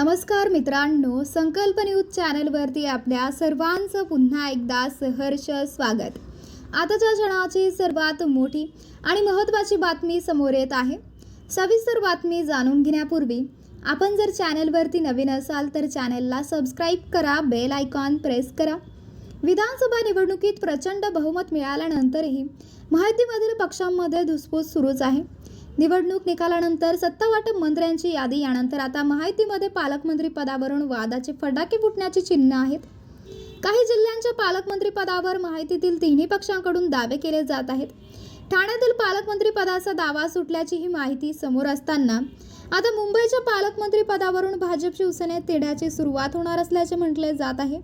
नमस्कार मित्रांनो संकल्प न्यूज चॅनलवरती आपल्या सर्वांचं पुन्हा एकदा सहर्ष स्वागत. आताच्या क्षणाची सर्वात मोठी आणि महत्त्वाची बातमी समोर येत आहे. सविस्तर बातमी जाणून घेण्यापूर्वी आपण जर चॅनलवरती नवीन असाल तर चॅनलला सबस्क्राईब करा बेल आयकॉन प्रेस करा. विधानसभा निवडणुकीत प्रचंड बहुमत मिळाल्यानंतरही माहितीमधील पक्षांमध्ये धुसफूस सुरूच आहे. निवडणूक निकालानंतर सत्तावाटप मंत्र्यांची यादी यानंतर आता माहितीमध्ये पालकमंत्री पदावरून वादाचे फटाके फुटण्याची चिन्ह आहेत. काही जिल्ह्यांच्या पालकमंत्री पदावर माहितीतील तिन्ही पक्षांकडून दावे केले जात आहेत. ठाण्यातील पालकमंत्री पदाचा दावा सुटल्याची ही माहिती समोर असताना आता मुंबईच्या पालकमंत्री पदावरून भाजप शिवसेनेत तेढ्याची सुरुवात होणार असल्याचे म्हटले जात आहे.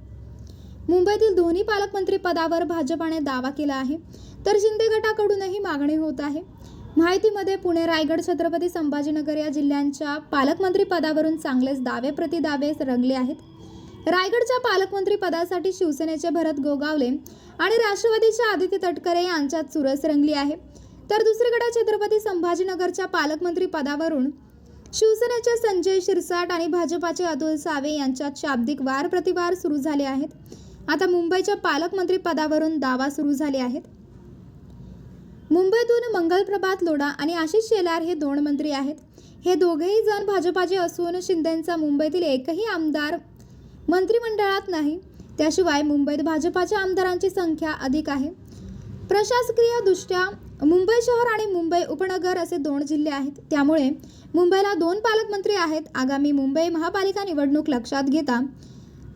मुंबईतील दोन्ही पालकमंत्री पदावर भाजपाने दावा केला आहे तर शिंदे गटाकडूनही मागणी होत आहे. माहितीमध्ये पुणे रायगड छत्रपती संभाजीनगर या जिल्ह्यांच्या पालकमंत्री पदावरून चांगलेच दावे प्रतिदावे रंगले आहेत. रायगडच्या पालकमंत्री पदासाठी शिवसेनेचे भरत गोगावले आणि राष्ट्रवादीच्या आदित्य तटकरे यांच्यात चुरस रंगली आहे. तर दुसरीकडे छत्रपती संभाजीनगरच्या पालकमंत्री पदावरून शिवसेनेचे संजय शिरसाट आणि भाजपाचे अतुल सावे यांच्यात शाब्दिक वार प्रतिवार सुरू झाले आहेत. आता मुंबईच्या पालकमंत्री पदावरून दावा सुरू झाले आहेत. मुंबईतून मंगलप्रभात लोढा आणि आशिष शेलार हे दोन मंत्री आहेत. हे दोघेही जण भाजपाचे असून शिंदेंचा मुंबईतील एकही आमदार मंत्रिमंडळात नाही. त्याशिवाय मुंबईत भाजपाच्या आमदारांची संख्या अधिक आहे. प्रशासकीय दृष्ट्या मुंबई शहर आणि मुंबई उपनगर असे दोन जिल्हे आहेत. त्यामुळे मुंबईला दोन पालकमंत्री आहेत. आगामी मुंबई महापालिका निवडणूक लक्षात घेता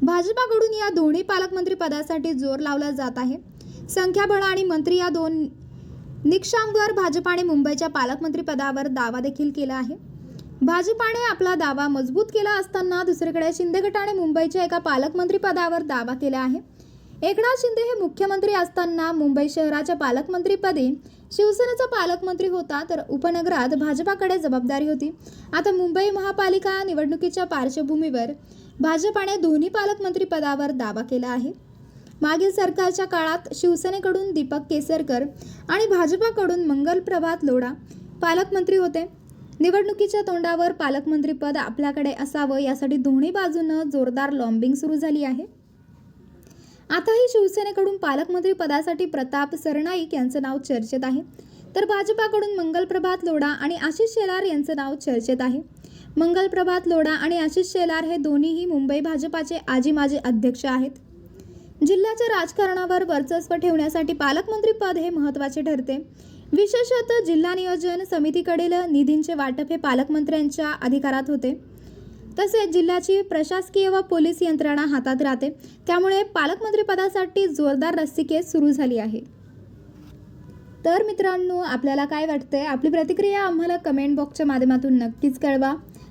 भाजपाकडून या दोन्ही पालकमंत्री पदासाठी जोर लावला जात आहे. संख्याबळ आणि मंत्री या दोन निक्षामवर भाजपाने मुंबईच्या पालकमंत्रीपदावर दावा देखील केला आहे. भाजपाने आपला दावा मजबूत केला असताना दुसरीकडे शिंदे गटाने मुंबईच्या एका पालकमंत्रीपदावर दावा केला आहे. एकनाथ शिंदे हे मुख्यमंत्री असताना मुंबई शहराच्या पालकमंत्रीपदी शिवसेनेचा पालकमंत्री होता तर उपनगरात भाजपाकडे जबाबदारी होती. आता मुंबई महापालिका निवडणुकीच्या पार्श्वभूमीवर भाजपाने दोन्ही पालकमंत्री पदावर दावा केला आहे. मागील सरकारच्या काळात शिवसेनेकडून दीपक केसरकर आणि भाजपाकडून मंगल प्रभात लोढा पालकमंत्री होते. निवडणुकीच्या तोंडावर पालकमंत्रीपद आपल्याकडे असावं यासाठी दोन्ही बाजूनं जोरदार लॉम्बिंग सुरू झाली आहे. आताही शिवसेनेकडून पालकमंत्री पदासाठी प्रताप सरनाईक यांचं नाव चर्चेत आहे. तर भाजपाकडून मंगल प्रभात लोढा आणि आशिष शेलार यांचं नाव चर्चेत आहे. मंगल प्रभात लोढा आणि आशिष शेलार हे दोन्हीही मुंबई भाजपाचे आजी माजी अध्यक्ष आहेत. जिल्ह्याच्या राजकारणावर वर्चस्व ठेवण्यासाठी पालकमंत्री पद हे महत्त्वाचे ठरते. विशेषतः जिल्हा नियोजन समितीकडील निधींचे वाटप हे पालकमंत्र्यांच्या अधिकारात होते. तसेच जिल्ह्याची प्रशासकीय व पोलीस यंत्रणा हातात राहते. त्यामुळे पालकमंत्रीपदासाठी जोरदार रस्सीकेस सुरू झाली आहे. तर मित्रांनो आपल्याला काय वाटतंय? आपली प्रतिक्रिया आम्हाला कमेंट बॉक्सच्या माध्यमातून नक्कीच कळवा.